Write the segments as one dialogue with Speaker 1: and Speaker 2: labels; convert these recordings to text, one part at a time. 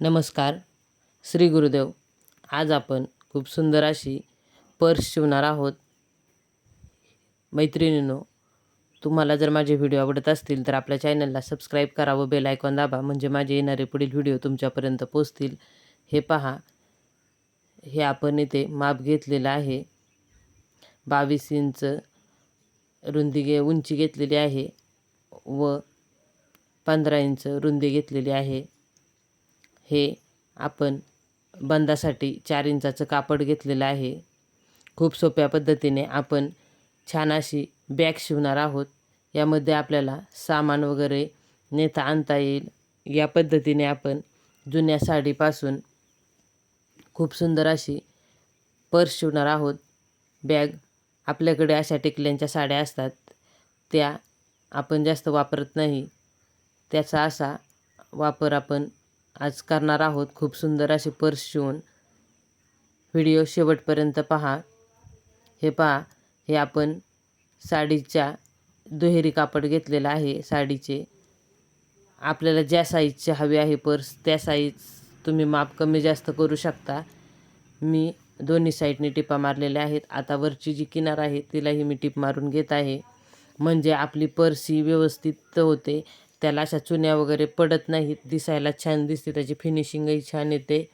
Speaker 1: नमस्कार श्री गुरुदेव. आज आपण खूप सुंदर अशी पर्स शिवणार आहोत. मैत्रिणींनो तुम्हाला जर माझे व्हिडिओ आवडत असतील तर आपल्या चॅनलला सबस्क्राईब करा व बेल आयकॉन दाबा. म्हणजे माझे येणारे पुढील व्हिडिओ तुमच्यापर्यंत पोचतील हे पहा. हे आपण इथे माप घेतलेलं आहे. बावीस इंच रुंदी घे उंची घेतलेली आहे व पंधरा इंच रुंदी घेतलेली आहे. हे आपण बंदासाठी चार इंचाचं कापड घेतलेलं आहे. खूप सोप्या पद्धतीने आपण छान अशी बॅग शिवणार आहोत. यामध्ये आपल्याला सामान वगैरे नेता आणता येईल. या पद्धतीने आपण जुन्या साडीपासून खूप सुंदर अशी पर्स शिवणार आहोत. बॅग आपल्याकडे अशा टिकल्यांच्या साड्या असतात. त्या आपण जास्त वापरत नाही. त्याचा असा वापर आपण आज करणार आहोत खूप सुंदर असे पर्स शिवून. व्हिडिओ शेवटपर्यंत पहा. हे पहा हे आपण साडीच्या दुहेरी कापड घेतलेलं आहे साडीचे. आपल्याला ज्या साईजचे हवे आहे पर्स त्या साईज तुम्ही माप कमी जास्त करू शकता. मी दोन्ही साईडने टिपा मारलेल्या आहेत. आता वरची जी किनार आहे तिलाही मी टिप मारून घेत आहे. म्हणजे आपली पर्स ही व्यवस्थित होते. त्याला अशा चुन्या वगैरे पडत नाहीत. दिसायला छान दिसते. त्याची फिनिशिंगही छान येते.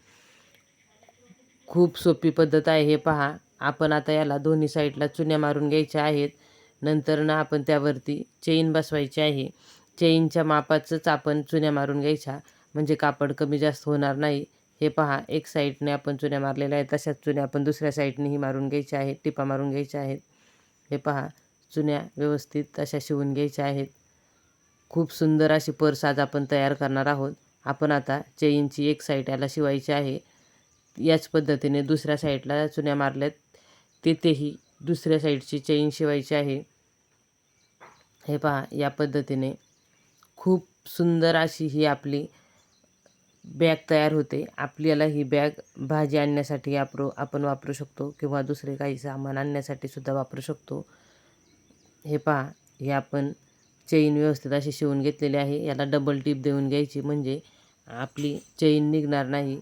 Speaker 1: खूप सोपी पद्धत आहे हे पहा. आपण आता याला दोन्ही साईडला चुन्या मारून घ्यायच्या आहेत. नंतर ना आपण त्यावरती चेन बसवायची आहे. चेनच्या मापाचंच आपण चुन्या मारून घ्यायच्या. म्हणजे कापड कमी जास्त होणार नाही. हे पहा. एक साईडने आपण चुन्या मारलेल्या आहेत. तशाच चुन्या आपण दुसऱ्या साईडनेही मारून घ्यायच्या आहेत. टिपा मारून घ्यायच्या आहेत. हे पहा. चुन्या व्यवस्थित तशा शिवून घ्यायच्या आहेत. खूप सुंदर अशी पर्स आज आपण तयार करणार आहोत. आपण आता चेनची एक साईड याला शिवायची आहे. याच पद्धतीने दुसऱ्या साईडला चुन्या मारल्यात. तेथेही दुसऱ्या साईडची चेन शिवायची आहे. हे पहा या पद्धतीने खूप सुंदर अशी ही आपली बॅग तयार होते. आपल्याला ही बॅग भाजी आणण्यासाठी वापरू आपण वापरू शकतो किंवा दुसरे काही सामान आणण्यासाठी सुद्धा वापरू शकतो. हे पहा हे आपण चेन व्यवस्थित अशी शिवून घेतलेली आहे. याला डबल टीप देऊन घ्यायची म्हणजे आपली चेन निघणार नाही.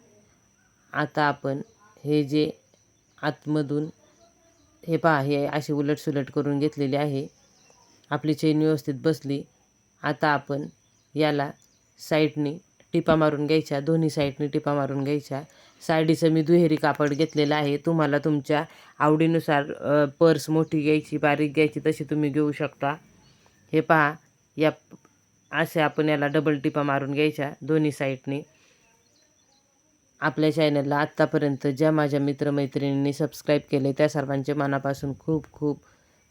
Speaker 1: आता आपण हे जे आतमधून हे पहा हे अशी उलटसुलट करून घेतलेली आहे. आपली चेन व्यवस्थित बसली. आता आपण याला साईडनी टिपा मारून घ्यायच्या. दोन्ही साईडनी टिपा मारून घ्यायच्या. साडीचं मी दुहेरी कापड घेतलेलं आहे. तुम्हाला तुमच्या आवडीनुसार पर्स मोठी घ्यायची बारीक घ्यायची तशी तुम्ही घेऊ शकता. हे पहा या असे आपण याला डबल टिपा मारून घ्यायच्या दोन्ही साईडनी आपल्या चॅनलला आत्तापर्यंत ज्या माझ्या मित्रमैत्रिणींनी सबस्क्राईब केले त्या सर्वांचे मनापासून खूप खूप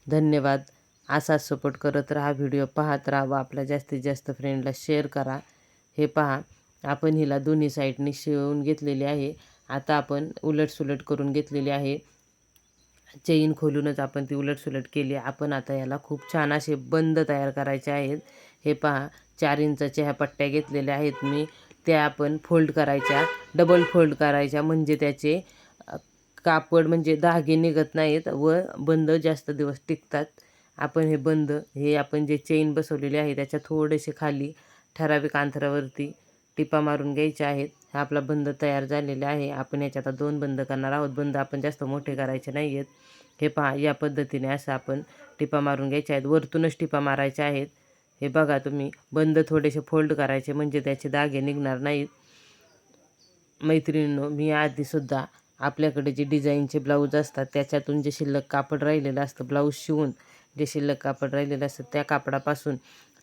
Speaker 1: धन्यवाद. असाच सपोर्ट करत राहा व्हिडिओ पाहत राहा व आपल्या जास्तीत जास्त फ्रेंडला शेअर करा. हे पहा आपण हिला दोन्ही साईडनी शिवून घेतलेली आहे. आता आपण उलटसुलट करून घेतलेली आहे. चेन खोलूनच आपण ती उलटसुलट केली. आपण आता याला खूप छान असे बंद तयार करायचे आहेत. हे पहा चार इंचाच्या ह्या पट्ट्या घेतलेल्या आहेत मी. त्या आपण फोल्ड करायच्या डबल फोल्ड करायच्या. म्हणजे त्याचे कापड म्हणजे धागे निघत नाहीत व बंद जास्त दिवस टिकतात. आपण हे बंद हे आपण जे चेन बसवलेले आहे त्याच्या थोडेसे खाली ठराविक अंतरावरती टिपा मारून घ्यायच्या आहेत. हा आपला बंद तयार झालेला आहे. आपण याच्यात आता दोन बंद करणार आहोत. बंद आपण जास्त मोठे करायचे नाही आहेत. हे पहा या पद्धतीने असं आपण टिपा मारून घ्यायचे आहेत. वरतूनच टिपा मारायच्या आहेत. हे बघा तुम्ही बंद थोडेसे फोल्ड करायचे म्हणजे त्याचे दागे निघणार नाहीत. मैत्रिणींनो मी आधीसुद्धा आपल्याकडे जे डिझाईनचे ब्लाऊज असतात त्याच्यातून जे शिल्लक कापड राहिलेलं असतं ब्लाऊज शिवून जे शिल्लक कापड राहिलेलं असतं त्या कापडापासून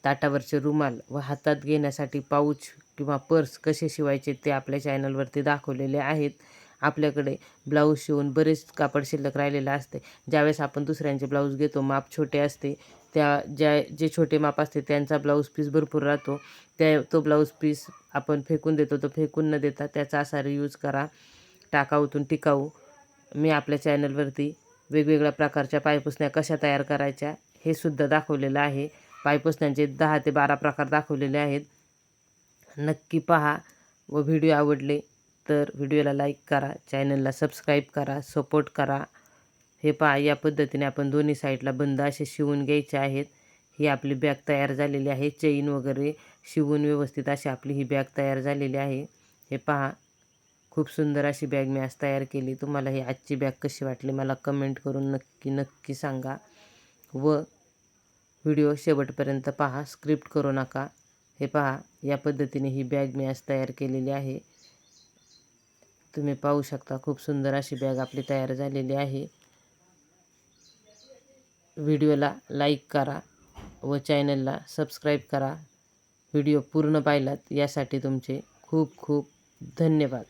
Speaker 1: ताटावरचे रुमाल व हातात घेण्यासाठी पाऊच किंवा पर्स कसे शिवायचे ते आपल्या चॅनलवरती दाखवलेले आहेत. आपल्याकडे ब्लाऊज शिवून बरेच कापड शिल्लक राहिलेलं असते. ज्यावेळेस आपण दुसऱ्यांचे ब्लाऊज घेतो माप छोटे असते. त्या ज्या जे छोटे माप असते त्यांचा ब्लाऊज पीस भरपूर राहतो. त्या तो ब्लाऊज पीस आपण फेकून देतो तो फेकून न देता त्याचा असा रियूज करा. टाकाऊतून टिकाऊ. मी आपल्या चॅनलवरती वेगवेगळ्या प्रकारच्या पायपुसण्या कशा तयार करायच्या हे सुद्धा दाखवलेलं आहे. पायपुसण्यांचे दहा ते बारा प्रकार दाखवलेले आहेत. नक्की पहा व व्हिडिओ आवडले तर व्हिडिओला लाईक करा चॅनलला सबस्क्राईब करा सपोर्ट करा. हे पहा या पद्धतीने आपण दोन्ही साईडला बंद असे शिवून घ्यायचे आहेत. ही आपली बॅग तयार झालेली आहे. चेन वगैरे शिवून व्यवस्थित अशी आपली ही बॅग तयार झालेली आहे. हे पहा खूप सुंदर अशी बॅग मी आज तयार केली. तुम्हाला ही आजची बॅग कशी वाटली मला कमेंट करून नक्की नक्की सांगा. व व्हिडिओ शेवटपर्यंत पहा. स्क्रिप्ट करू नका. हे पहा या पद्धतीने ही बॅग मी आज तयार केलेली आहे. तुम्ही पाहू शकता खूप सुंदर अशी बॅग आपली तयार झालेली आहे. व्हिडिओला लाईक करा व चॅनलला सबस्क्राईब करा. व्हिडिओ पूर्ण पाहिलात यासाठी तुमचे खूप खूप धन्यवाद.